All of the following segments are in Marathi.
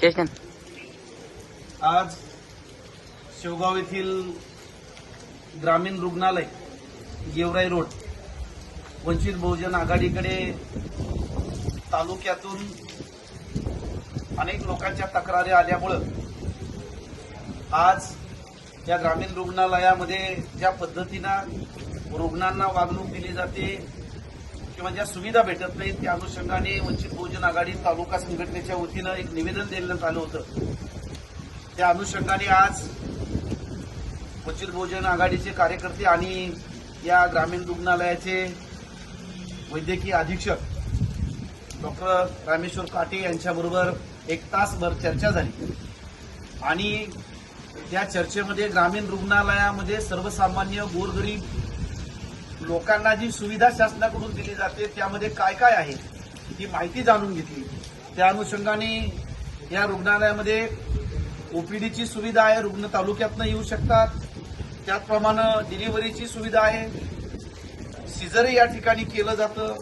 शेषन आज शेवगाव येथील ग्रामीण रुग्णालय गेवराई रोड वंचित बहुजन आघाडीकडे तालुक्यातून अनेक लोकांच्या तक्रारी आल्यामुळं आज या ग्रामीण रुग्णालयामध्ये ज्या पद्धतीनं रुग्णांना वागणूक दिली जाते किंवा ज्या सुविधा भेटत नाहीत त्या अनुषंगाने वंचित बहुजन आघाडी तालुका संघटनेच्या वतीनं एक निवेदन देण्यात आलं होतं. त्या अनुषंगाने आज वंचित बहुजन आघाडीचे कार्यकर्ते आणि या ग्रामीण रुग्णालयाचे वैद्यकीय अधीक्षक डॉक्टर रामेश्वर काटे यांच्याबरोबर एक तासभर चर्चा झाली. आणि त्या चर्चेमध्ये ग्रामीण रुग्णालयामध्ये सर्वसामान्य गोरगरीब लोकांना जी सुविधा शासनाकडून दिली जाते त्यामध्ये काय काय आहे ही माहिती जाणून घेतली. त्या अनुषंगाने या रुग्णालयामध्ये ओपीडीची सुविधा आहे रुग्ण तालुक्यातनं येऊ शकतात. त्याचप्रमाणे डिलिव्हरीची सुविधा आहे. सिझरही या ठिकाणी केलं जातं.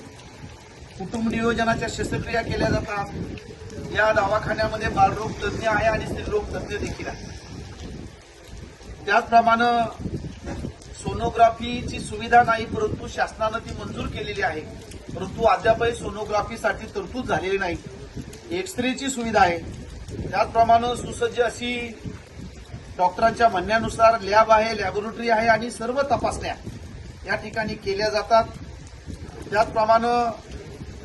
कुटुंब नियोजनाच्या शस्त्रक्रिया केल्या जातात. या दवाखान्यामध्ये बालरोग तज्ज्ञ आहे आणि स्त्रीरोग तज्ज्ञ देखील आहे त्याचप्रमाणे सोनोग्राफीची सुविधा नाही परंतु शासनानं ती मंजूर केलेली आहे. परंतु अद्यापही सोनोग्राफीसाठी तरतूद झालेली नाही. एक्सरेची सुविधा आहे. त्याचप्रमाणे सुसज्ज अशी डॉक्टरांच्या म्हणण्यानुसार लॅब आहे लॅबोरेटरी आहे आणि सर्व तपासण्या या ठिकाणी केल्या जातात. त्याचप्रमाणे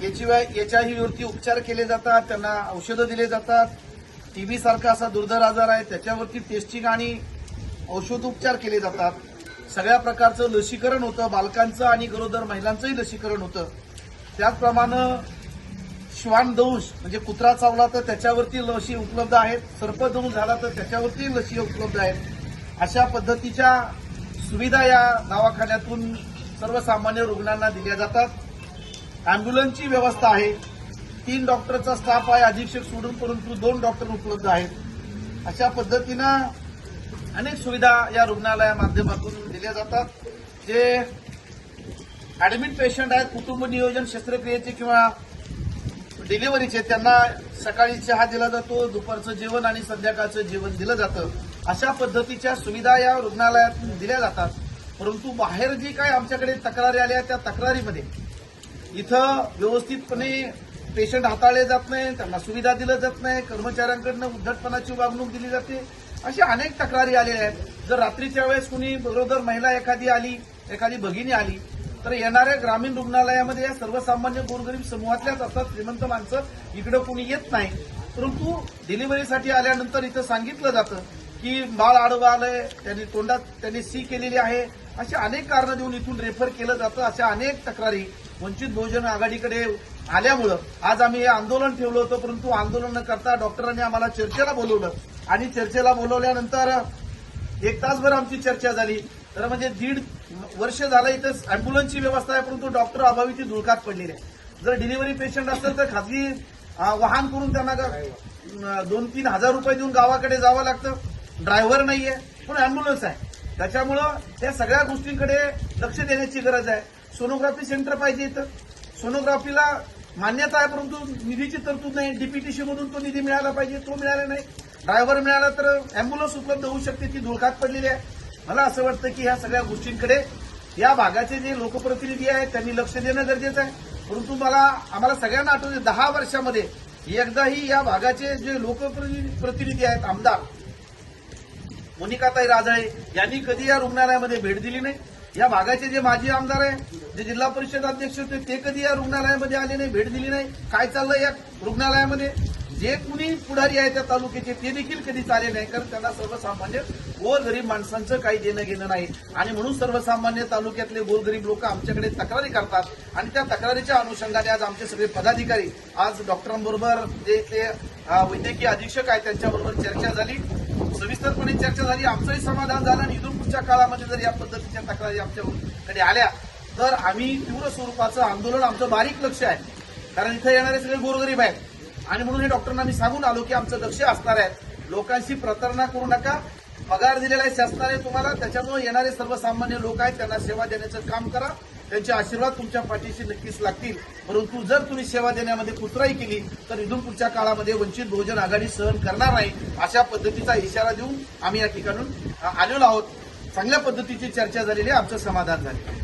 याशिवाय याच्याही उपचार केले जातात त्यांना औषधं दिले जातात. टीबी सारखा असा दुर्धर आजार आहे त्याच्यावरती टेस्टिंग आणि औषधोपचार केले जातात. सगळ्या प्रकारचं लसीकरण होतं बालकांचं आणि गरोदर महिलांचंही लसीकरण होतं. त्याचप्रमाणे श्वानदंश म्हणजे कुत्रा चावला तर त्याच्यावरती लसी उपलब्ध आहेत सर्पदंश झाला तर त्याच्यावरती लसी उपलब्ध आहेत. अशा पद्धतीच्या सुविधा या दवाखान्यातून सर्वसामान्य रुग्णांना दिल्या जातात. अँब्युलन्सची व्यवस्था आहे. तीन डॉक्टरचा स्टाफ आहे अधीक्षक सोडून परंतु दोन डॉक्टर उपलब्ध आहेत. अशा पद्धतीनं अनेक सुविधा या रुग्णालया माध्यमातून दिल्या जातात. जे ऍडमिट पेशंट आहेत कुटुंब नियोजन शस्त्रक्रियेचे किंवा डिलिव्हरीचे त्यांना सकाळी चहा दिला जातो दुपारचं जेवण आणि संध्याकाळचं जेवण दिलं जातं. अशा पद्धतीच्या सुविधा या रुग्णालयातून दिल्या जातात. परंतु बाहेर जी काय आमच्याकडे तक्रारी आल्या त्या तक्रारीमध्ये इथं व्यवस्थितपणे पेशंट हाताळले जात नाही त्यांना सुविधा दिल्या जात नाही कर्मचाऱ्यांकडनं उद्धटपणाची वागणूक दिली जाते. अशा अनेक तक्रारी आलेल्या आहेत. जर रात्रीच्या वेळेस कुणी बरोबर महिला एखादी आली एखादी भगिनी आली तर येणाऱ्या ग्रामीण रुग्णालयामध्ये या सर्वसामान्य गोरगरीब समूहातल्याच असतात श्रीमंत माणसं इकडं कुणी येत नाही. परंतु डिलिव्हरीसाठी आल्यानंतर इथं सांगितलं जातं की बाळ आडवं आलंय त्यांनी तोंडात त्यांनी सी केलेली आहे. अशी अनेक कारणं देऊन इथून रेफर केलं जातं अशा अनेक तक्रारी वंचित बहुजन आघाडीकडे आल्यामुळं. आज आम्ही हे आंदोलन ठेवलं होतं परंतु आंदोलन न करता डॉक्टरांनी आम्हाला चर्चेला बोलवलं. आणि चर्चेला बोलवल्यानंतर एक तासभर आमची चर्चा झाली. तर म्हणजे दीड वर्ष झालं इथं अँब्युलन्सची व्यवस्था आहे परंतु डॉक्टर अभावी ती धुळकात पडलेली आहे. जर डिलिव्हरी पेशंट असेल तर खाजगी वाहन करून त्यांना दोन तीन हजार रुपये देऊन गावाकडे जावं लागतं. ड्रायव्हर नाहीये पण अँब्युलन्स आहे. त्याच्यामुळं त्या सगळ्या गोष्टींकडे लक्ष देण्याची गरज आहे. सोनोग्राफी सेंटर पाहिजे इथं. सोनोग्राफीला मान्यता आहे परंतु निधीची तरतूद नाही. डीपीटीसी मधून तो निधी मिळाला पाहिजे तो मिळाला नाही. ड्रायव्हर मिळाला तर अँब्युलन्स उपलब्ध होऊ शकते ती धुळकात पडलेली आहे. मला असं वाटतं की ह्या सगळ्या गोष्टींकडे या भागाचे जे लोकप्रतिनिधी आहेत त्यांनी लक्ष देणं गरजेचं आहे. परंतु मला आम्हाला सगळ्यांना आठवते दहा वर्षामध्ये एकदाही या भागाचे जे लोकप्रतिनिधी आहेत आमदार मोनिकाताई राजळे यांनी कधी या रुग्णालयामध्ये भेट दिली नाही. या भागाचे जे माजी आमदार आहे जे जिल्हा परिषद अध्यक्ष होते ते कधी या रुग्णालयामध्ये आले नाही भेट दिली नाही? काय चाललं या रुग्णालयामध्ये? जे कुणी पुढारी आहे त्या तालुक्याचे ते देखील कधी आले नाही कारण त्यांना सर्वसामान्य गोरगरीब माणसांचं काही देणं घेणं नाही. आणि म्हणून सर्वसामान्य तालुक्यातले गोरगरीब लोक आमच्याकडे तक्रारी करतात. आणि त्या तक्रारीच्या अनुषंगाने आज आमचे सगळे पदाधिकारी आज डॉक्टरांबरोबर जे ते वैद्यकीय अधीक्षक आहेत त्यांच्याबरोबर चर्चा झाली. सविस्तरपणे चर्चा झाली. आमचंही समाधान झालं. आणि इथून पुढच्या काळामध्ये जर या पद्धतीच्या तक्रारी आमच्याकडे आल्या तर आम्ही तीव्र स्वरूपाचं आंदोलन आमचं बारीक लक्ष आहे. कारण इथं येणारे सगळे गोरगरीब आहेत. आणि म्हणून हे डॉक्टरांना मी सांगून आलो की आमचं लक्ष असणार आहे. लोकांशी प्रतारणा करू नका. पगार दिलेला आहे शासनाने तुम्हाला. त्याच्यामुळे येणारे सर्वसामान्य लोक आहेत त्यांना सेवा देण्याचं काम करा. त्यांचे आशीर्वाद तुमच्या पाठीशी नक्कीच लागतील. परंतु जर तुम्ही सेवा देण्यामध्ये कुत्राही केली तर इथून पुढच्या काळामध्ये वंचित बहुजन आघाडी सहन करणार नाही अशा पद्धतीचा इशारा देऊन आम्ही या ठिकाणून आलेलो आहोत. चांगल्या पद्धतीची चर्चा झालेली आहे. आमचं समाधान झाले.